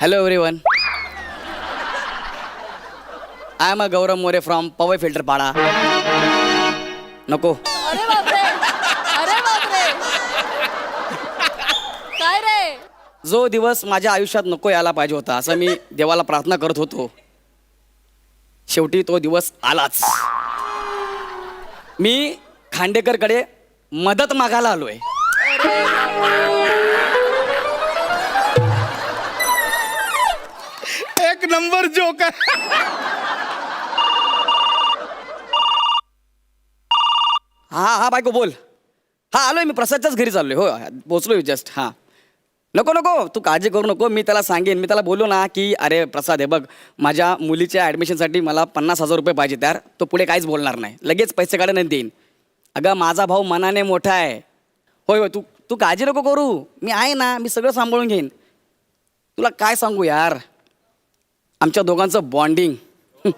Hello everyone I am a Gaurav More from Powai filter Pada नको अरे बापरे. अरे बापरे. काय रे? जो दिवस माझ्या आयुष्यात नको यायला पाहिजे होता असं मी देवाला प्रार्थना करत होतो. शेवटी तो दिवस आलाच. मी खांडेकरकडे मदत मागायला आलोय. एक नंबर जोक हा हा बायको बोल. हा आलोय मी. प्रसादच्याच घरी चाललोय. हो पोचलोय जस्ट हा. नको नको तू काळजी करू नको. मी त्याला सांगेन. मी त्याला बोलू ना की अरे प्रसाद हे बघ माझ्या मुलीच्या ॲडमिशनसाठी मला पन्नास हजार रुपये पाहिजे त्यार तो पुढे काहीच बोलणार नाही. लगेच पैसे काढून देईन. अगं माझा भाऊ मनाने मोठा आहे. होय होय तू तू काळजी नको करू. मी आहे ना मी सगळं सांभाळून घेईन. तुला काय सांगू यार? आमच्या दोघांचं बॉन्डिंग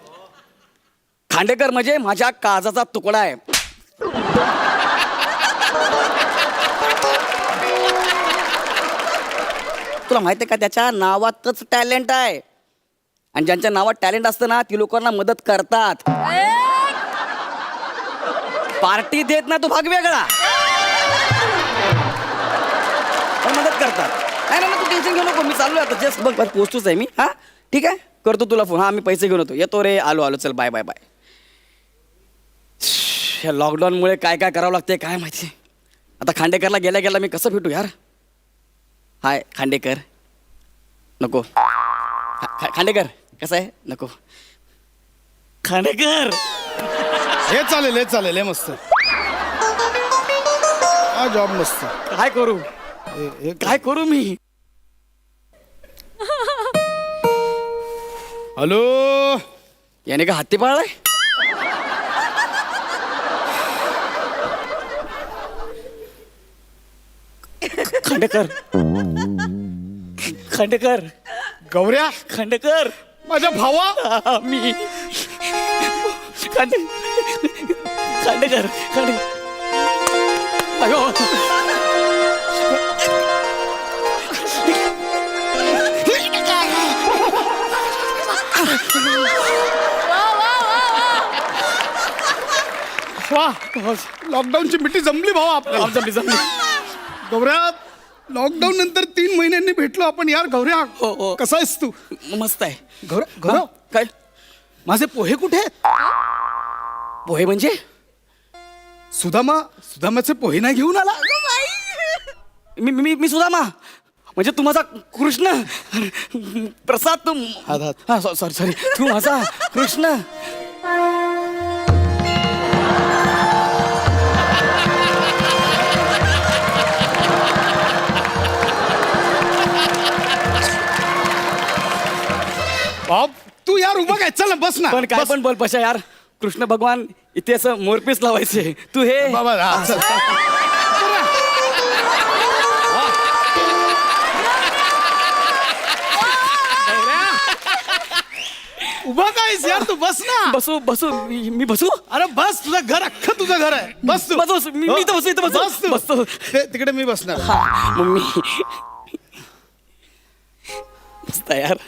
खांडेकर म्हणजे माझ्या काजाचा तुकडा आहे. तुला माहिती आहे का त्याच्या नावातच टॅलेंट आहे. आणि ज्यांच्या नावात टॅलेंट असतं ना ती लोकांना मदत करतात. पार्टी देत ना तो भाग वेगळा. मदत करतात. नाही ना तू टेन्शन घेऊ नको मी चाललोय आता. जस्ट बघ बघ पोचतोच आहे मी हा? ठीक आहे? करतो तुला फोन हा मी पैसे घेऊन येतो. येतो रे आलो आलो चल बाय बाय बाय या लॉकडाऊनमुळे काय काय करावं लागते काय माहिती? आता खांडेकरला गेल्या गेला मी कसं भेटू यार? हाय खांडेकर. नको. खा- खांडेकर कसं आहे? नको. खांडेकर! हे चालेल हे चालेल हे मस्त. हा जॉब मस्त. काय करू? हे- हे काय करू मी? हॅलो? याने का हत्ती पाळलाय? खांडेकर. खांडेकर. गौऱ्या. खांडेकर. माझ्या भावा. हा, मी. खांडे खांडेकर खांडे. अयो. वा लॉकडाऊनची मिठी जमली भावा आपल्याला. जमली जमली. गौऱ्या लॉकडाऊन नंतर तीन महिन्यांनी भेटलो आपण. यार गौऱ्या हो, हो. कसा आहेस तू? मस्त आहे. गौरव गौरव? हा, काय? माझे पोहे कुठे आहेत? पोहे म्हणजे? सुदामा सुदामाचे पोहे नाही घेऊन आला? मी मी मी सुद्धा मा म्हणजे तू माझा कृष्ण. प्रसाद तू हात, हात. हा सॉरी सॉरी. तू माझा कृष्ण. तू यार उभा काय? चल ना बस ना. पण काय बस. पण बोल पशा यार. कृष्ण भगवान इथे असं मोरपीस लावायचे. तू हे. बाबा हा, चल. उभा कायस यार तू बस ना. बसू बसू. मी मी बसू? अरे बस तुझं घर अख्खं तुझं घर आहे. बस तू. बस, बस. मी- मी इथं बसू, इथं बसू. बस तू. बसतो. ते- तिकडे मी बसणार मम्मी. मस्त आहे यार.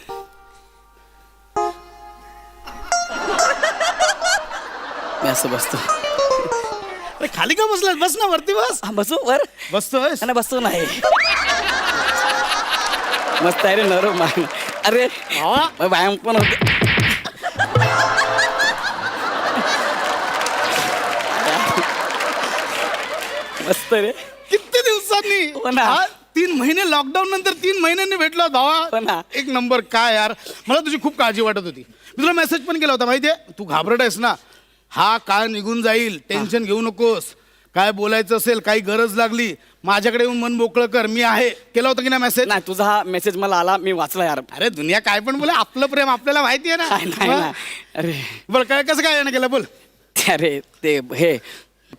मी असं बसतो अरे खाली का बसलाय बस ना वरती बस. हा बसू वर. बसतोय नाही बसतो नाही. मस्त आहे रे नरो मान अरे भावा. मग व्यायाम पण होते. मस्त रे. किती दिवसांनी? हो ना. हा, तीन महिने लॉकडाऊन नंतर तीन महिन्यांनी भेटलो हो भावा ना. एक नंबर काय यार. मला तुझी खूप काळजी वाटत होती. मी तुला मेसेज पण केला होता माहितीये? तू घाबरट आहेस ना. हा काळ निघून जाईल टेन्शन घेऊ नकोस. काय बोलायचं असेल काही गरज लागली माझ्याकडे येऊन मन मोकळं कर मी आहे. केला होता की नाही मेसेज नाही तुझा हा मेसेज मला आला मी वाचला यार. अरे दुनिया काय पण बोले आपलं प्रेम आपल्याला माहिती आहे नाही नाही ना नाही. अरे. बरं काय कसं काय येणं केलं बोल. अरे ते हे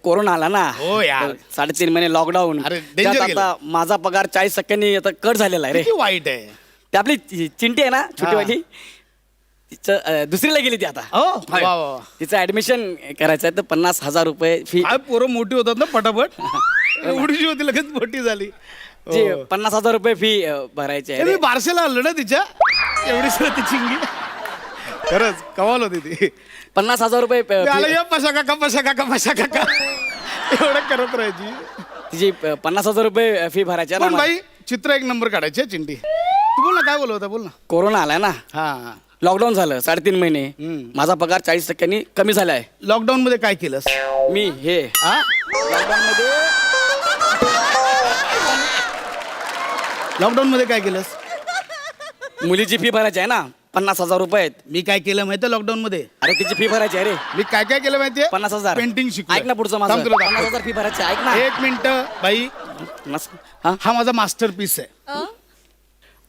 कोरोना आला ना. हो यार. साडेतीन महिने लॉकडाऊन अरे, danger त्यात गेलं. आता माझा पगार चाळीस टक्क्यांनी आता कट झालेला आहे रे. किती वाईट आहे. ते आपली चि- चिंटी आहे ना छोटीवाली? तिचं दुसरीला गेली ती आता. हो होय. वा वा वा. तिचं ऍडमिशन करायचं आहे तर पन्नास हजार रुपये फी काय पोरं मोठी होतात ना पटापट. एवढीशी होती लगेच मोठी झाली. जी हो. पन्नास हजार रुपये फी भरायची ए, आहे मी. बारशेला आलो ना तिच्या. एवढीच होती चिंगी. खरंच कमाल होती ती. पन्नास हजार रुपये अं, मी आलो fee- या पशा काका पशा काका पशा काका. एवढं करत राहायची. तिची पन्नास हजार रुपये फी भरायची आहे पण ना बाई? चित्र एक नंबर काढायचे हं, चिंटी. तू बोल ना काय बोलत होता बोल ना. कोरोना आलाय ना. हा. लॉकडाऊन झालं साडेतीन महिने. माझा पगार चाळीस टक्क्यांनी कमी झालाय लॉकडाऊन मध्ये काय केलंस? मी हे. हा लॉकडाऊन मध्ये लॉकडाऊन मध्ये काय केलंस? मुलीची फी भरायची आहे ना पन्नास हजार रुपये आहेत. मी काय केलं माहिती लॉकडाऊन मध्ये? अरे तिची फी भरायची आहे रे. मी काय काय केलं माहितीये पन्नास हजार. पेंटिंग शिकलो ऐक ना पुढचं माझं. पन्नास हजार फी भरायची आहे, ऐक ना. एक मिनिट बाई. पन्नास- हा? हा माझा मास्टर पीस आहे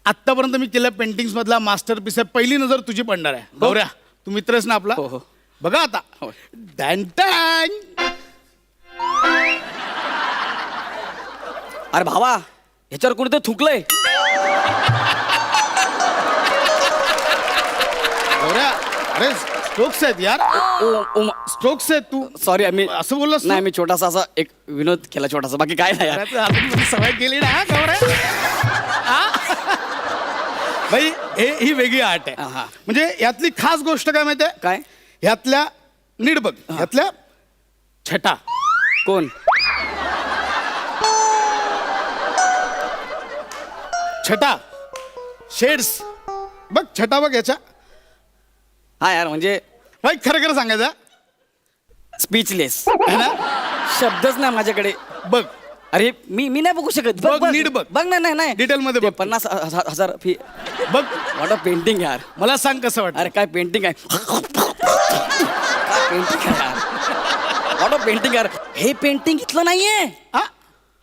आतापर्यंत मी केल्या पेंटिंग मधला मास्टर पीस आहे पहिली नजर तुझी पडणार आहे गौऱ्या तू मित्रच ना आपला हो, हो. बघा आता हो. डॅन टॅन. अरे भावा ह्याच्यावर कुठे थुकलंय गौऱ्या अरे स्ट्रोक्स आहेत यार स्ट्रोक्स आहेत तू सॉरी मी असं बोललास तू? नाही मी छोटासा असा एक विनोद केला छोटासा बाकी काय नाही यार. अरे, तू अजून मला सवय केली ना हा, गौऱ्या हा? बाई हे ही वेगळी आर्ट आहे. हा. म्हणजे यातली खास गोष्ट काय माहितीये काय? ह्यातल्या नीट बघ ह्यातल्या छटा. कोण? छटा. शेड्स. बघ छटा बघ याच्या. हा यार म्हणजे भाई खरं खरं सांगायचं स्पीचलेस है ना? शब्दच नाही माझ्याकडे. बघ अरे मी मी नाही बघू शकत. बघ, नीट बघ. बघ नाही नाही नाही. Detail मध्ये ते बघ. पन्नास हजार हजार फी. बघ. वॉट पेंटिंग यार. मला सांग कसं वाटतं? अरे काय पेंटिंग आहे? पेंटिंग आहे यार? वॉट पेंटिंग यार. हे पेंटिंग इथलं नाहीये. हा?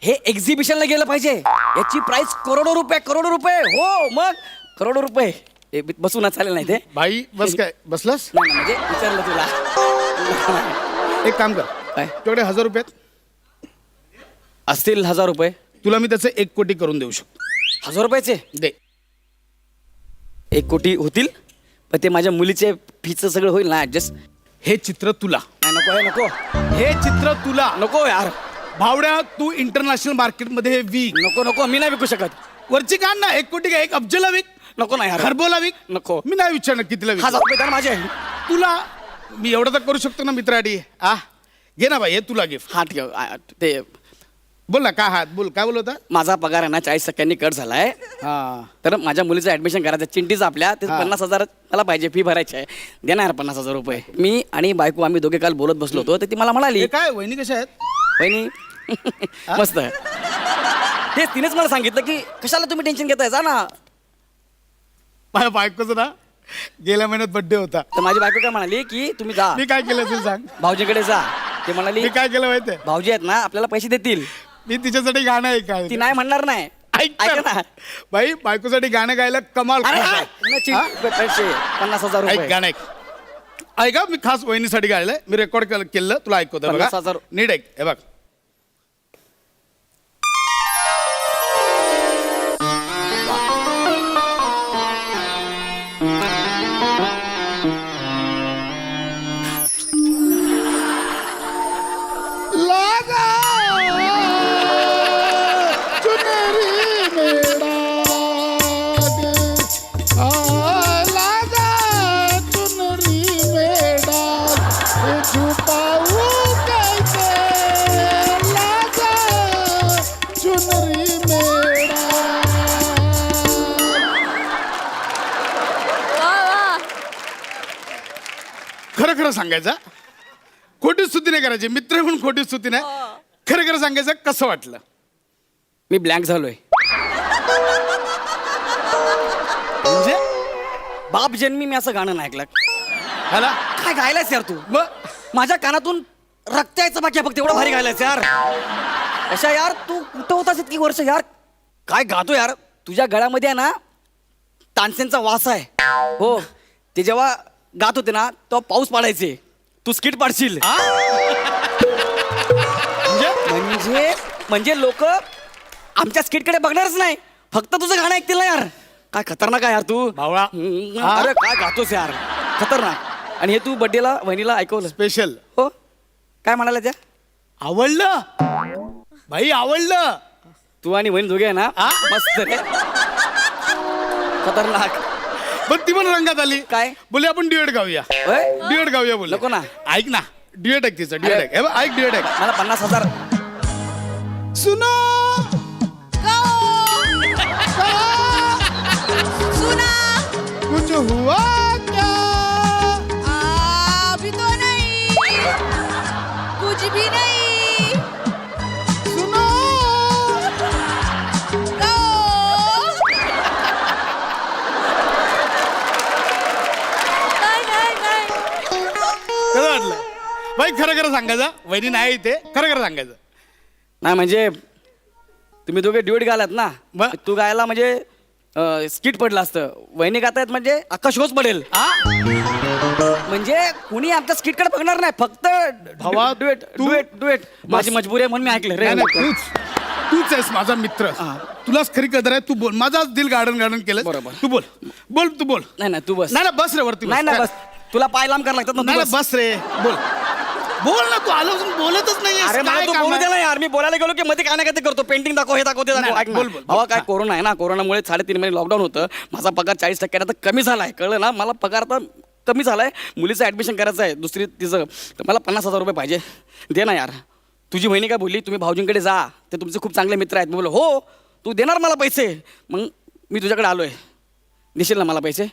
हे एक्झिबिशनला गेलं पाहिजे. याची प्राइस करोडो रुपये करोडो रुपये. हो मग? करोडो रुपये. बी- बसू ना चालेल नाही ते. भाई बस काय? बसलास? नाही नाही, म्हणजे विचारलं तुला. एक काम कर. काय? तुझ्याकडे हजार रुपयात असतील हजार रुपये. तुला मी त्याचं एक कोटी करून देऊ शकतो. हजार रुपयाचे? दे. एक कोटी होतील? पण ते माझ्या मुलीचे फीचं सगळं होईल ना ऍडजस्ट हे चित्र तुला. नको आहे नको. हे चित्र तुला. नको यार. भावड्या तू इंटरनॅशनल मार्केटमध्ये हे विक. नको नको मी नाही विकू शकत. वरची काढ ना एक कोटी काय एक अब्जला विक. नको नाही यार. खरबोला विक. नको. मी नाही विचारणार कितीला विक. हजार रुपये द्या ना माझे. तुला मी एवढं तर करू शकतो ना मित्राडी. आ? घे ना भाई हे तुला गिफ्ट घेऊ आ, ते बोल ना काय हात बोल काय बोल होता? माझा पगार आहे ना चाळीस टक्क्यांनी कट झालाय. हा. तर माझ्या मुलीचं ऍडमिशन करायचं चिंटीच आपल्या ते हा. पन्नास हजार मला पाहिजे फी भरायची आहे. देणार पन्नास हजार रुपये. मी आणि बायको आम्ही दोघे काल बोलत बसलो होतो तर ती मला म्हणाली हे काय वहिनी कशा आहेत? वहिनी मस्त ते तिनेच मला सांगितलं की कशाला तुम्ही टेन्शन घेताय जा ना. माझ्या बायकोचं ना गेल्या महिन्यात बर्थडे होता. तर माझी बायको काय म्हणाली की तुम्ही जा. मी काय केलं असेल सांग. भाऊजीकडे जा. ते म्हणाली मी काय केलं माहितीये? भाऊजी आहेत ना आपल्याला पैसे देतील. मी तिच्यासाठी गाणं ऐकाय ती नाही म्हणणार नाही. ऐक. ना. बाई बायकोसाठी गाणं गायला कमाल अरे आहे. पैसे पन्नास हजार ऐक रुपये. गाणं ऐक. ऐका मी खास वहिनीसाठी गायलंय. मी रेकॉर्ड केलं तुला ऐकवतो पन्नास बघा. हजार. नीट ऐक हे बघ. सांगायचं? खोटी स्तुती नाही करायची. मित्र म्हणून खोटी स्तुती नाही खरं खरं सांगायचं कसं वाटलं? मी ब्लँक झालोय. म्हणजे? बाप जन्मी मी असं गाणं नाही ऐकलं. हाला. काय गायलायस यार तू? मग? माझ्या कानातून रक्त यायचं बाकी आहे फक्त एवढं भारी गायलायस यार. अशा यार तू कुठं होतास इतकी वर्ष यार? काय गातो यार? तुझ्या गळ्यामध्ये आहे ना तानसेनचा वास आहे. हो ते जेव्हा गात होते ना तेव्हा पाऊस पाडायचे. तू स्किट पाडशील. म्हणजे? म्हणजे म्हणजे लोक आमच्या स्किटकडे बघणारच नाही. फक्त तुझं गाणं ऐकतील ना यार. काय खतरनाक आहे यार तू. भावळा. हा? अरे काय गातोस यार. खतरनाक. आणि हे तू बड्डेला वहिनीला ऐकवलं. स्पेशल हो. काय म्हणाला त्या? आवडलं. भाई आवडलं. तू आणि वहिनी दोघे आहे ना हा? मस्त. रे खतरनाक. पण ती पण रंगात आली. काय? बोले आपण ड्युएट गाऊया. होय? ड्युएट गाऊया बोले नको ना. ऐक ना ड्युएट ऐक तिचं ड्युएट ऐक. हे बघ, ऐक ड्युएट ऐक. मला पन्नास हजार. सुनो. सुना. कुछ हुआ? भाई खरं खरं सांगायचं वहिनी नाही इथे खरं खरं सांगायचं. नाही म्हणजे तुम्ही दोघे ड्युएट गायलात ना ब- तू गायला म्हणजे स्किट पडलं असतं. वहिनी गातायत म्हणजे अख्खा शोच पडेल. हा? म्हणजे कुणी आमच्या स्किटकडे बघणार नाही फक्त भावा, डुएट तू- डुएट डुएट. माझी मजबुरी आहे म्हणून मी ऐकलं रे नाही, नाही, तूच तूच आहेस माझा मित्र. तुलाच खरी कदर आहे तू बोल. माझाच दिल गार्डन गार्डन केलं बरोबर. तू बोल. बोल तू बोल. नाही नाही तू बस. नाही ना बस रे वरती नाही नाही बस. तुला पाय लांब करायला लागतात ना नाही तू ना बस. बस रे. बोल. बोल ना तू आलो बोलतच नाही अरे मला तू बोलू दे ना यार. मी बोलायला गेलो की मध्ये काय नाही काय ते करतो. पेंटिंग दाखव हे दाखव ते दाखव. नाही, ऐक ना. बोल. काय कोरोना आहे ना. कोरोनामुळे साडेतीन महिने लॉकडाऊन होतं. माझा पगार चाळीस टक्क्याने आता कमी झालाय. कळलं ना? मला पगार आता कमी झालाय. मुलीचं ऍडमिशन करायचं आहे. दुसरी तिचं तर मला पन्नास हजार रुपये पाहिजे. दे ना यार. तुझी बहिणी काय बोलली? तुम्ही भाऊजींकडे जा. ते तुमचे खूप चांगले मित्र आहेत. मी बोललो हो तू देणार मला पैसे. मग मी तुझ्याकडे आलोय. देशील ना मला पैसे?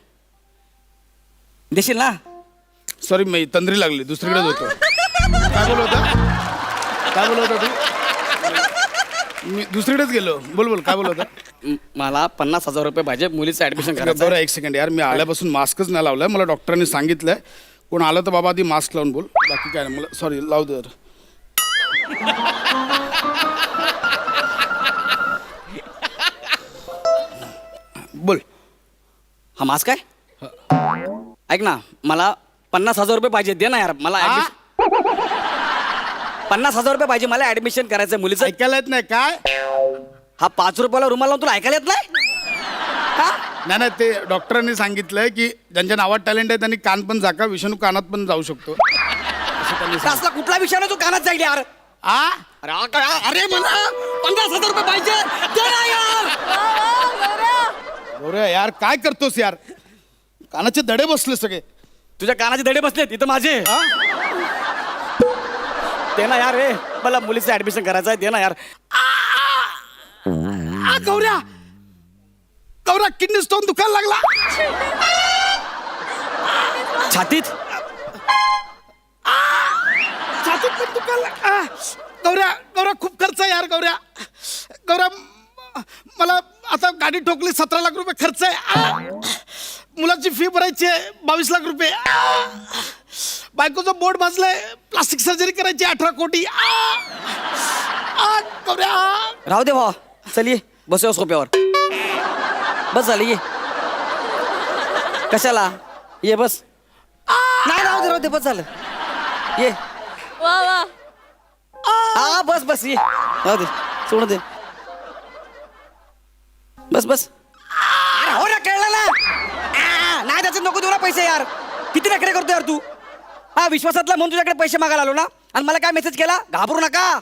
देशील ना? सॉरी मी तंद्री लागली. दुसरीकडेच होतो. काय बोल होता? काय बोल होता तू? मी दुसरीकडेच गेलो. बोल बोल काय बोल होता? म- मला पन्नास हजार रुपये पाहिजे मुलीचं ऍडमिशन करायचं बरं. एक सेकंड यार. मी आल्यापासून मास्कच नाही लावलाय. मला डॉक्टरांनी सांगितलंय. कोण आलं तर बाबा आधी मास्क लावून बोल. बाकी काय नाही. मला सॉरी लाव दे जरा. बोल. हा मास्क आहे ऐक ना मला पन्नास हजार रुपये पाहिजे. दे ना यार. मला हा? admission- पन्नास हजार रुपये पाहिजे मला ऍडमिशन करायचं मुलीचं. ऐकायला येत नाही काय? हा पाच रुपयाला रुमाल लावून तुला ऐकायला येत नाही? हा? नाही नाही ते डॉक्टरांनी सांगितलंय की ज्यांच्या नावात टॅलेंट आहे त्यांनी कान पण झाका विषाणू कानात पण जाऊ शकतो. असला कुठला विषय ना तू कानात जाईल यार. आ? अरे हा काय? अरे मला पन्नास हजार रुपये पाहिजे. दे ना यार. बरं काय करतोस यार? कानाचे दडे बसले सगळे. तुझ्या कानाचे धडे बसलेत इथं माझे. हा? दे ना यार रे मला मुलीचं ऍडमिशन करायचं आहे दे ना यार. आ, गौऱ्या. गौऱ्या किडनी स्टोन दुखायला लागला. छातीत. छातीत पण दुखायला लाग- आ, गौऱ्या गौऱ्या खूप खर्च आहे यार गौऱ्या. गौऱ्या म- मला आता गाडी ठोकली सतरा लाख रुपये खर्च आहे. आ, मुलाची फी भरायची आहे बावीस लाख रुपये. आ, बायकोचं बोट भाजलंय प्लास्टिक सर्जरी करायची अठरा कोटी. आ, आ, गौऱ्या आ. राहू दे भावा चल ये बसूया सोप्यावर. बस झालं ये कशाला? ये बस. नाही राहू दे राहू दे बस झालं. ये. वा वा. हा बस बस ये. राहू दे सोडून दे. बस बस. कळलं ना? आ, नाही त्याचे नको देऊ ना पैसे यार. किती नखरे करतो यार तू? हा विश्वासातला म्हणून तुझ्याकडे पैसे मागायला आलो ना? आणि मला काय मेसेज केला? घाबरू नका.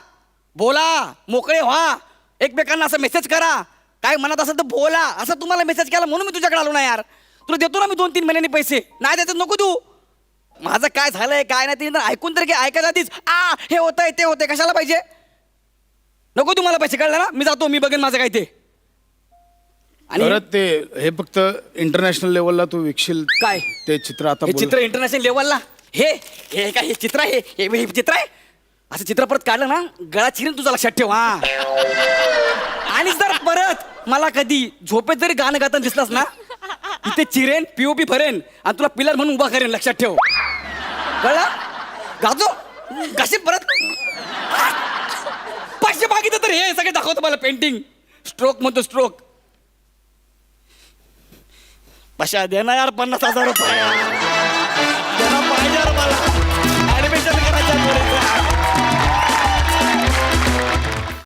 बोला मोकळे व्हा. एकमेकांना असं मेसेज करा. काय मनात असेल तर बोला. असं तुम्हाला मेसेज केला म्हणून मी तुझ्याकडे आलो ना यार. तुला देतो ना मी दोन तीन महिन्यांनी पैसे. नाही त्याच्यात नको देऊ. माझं काय झालंय काय नाही ते ऐकून तर की ऐकायला आधीच आ हे होतंय ते होतंय. कशाला पाहिजे? नको तुम्हाला पैसे कळलं ना? मी जातो मी बघेन माझं काय ते. आणि परत ते हे फक्त इंटरनॅशनल लेवलला तू विकशील काय? ते चित्र आता हे बोल. चित्र इंटरनॅशनल लेवलला हे हे काय हे चित्र आहे? हे हे चित्र आहे? असं चित्र परत काढलं ना गळा चिरीन तुझा लक्षात ठेव हा आणि जर परत मला कधी झोपेत जरी गाणं गाताना दिसलास ना इथे चिरेन पीओपी भरेन आणि तुला पिलर म्हणून उभा करेन लक्षात ठेव. कळला? गाजो? कसे परत? पैसे मागितलं तर हे सगळे दाखवतो मला पेंटिंग स्ट्रोक म्हणतो स्ट्रोक पशा दे ना यार पन्नास हजार रुपये.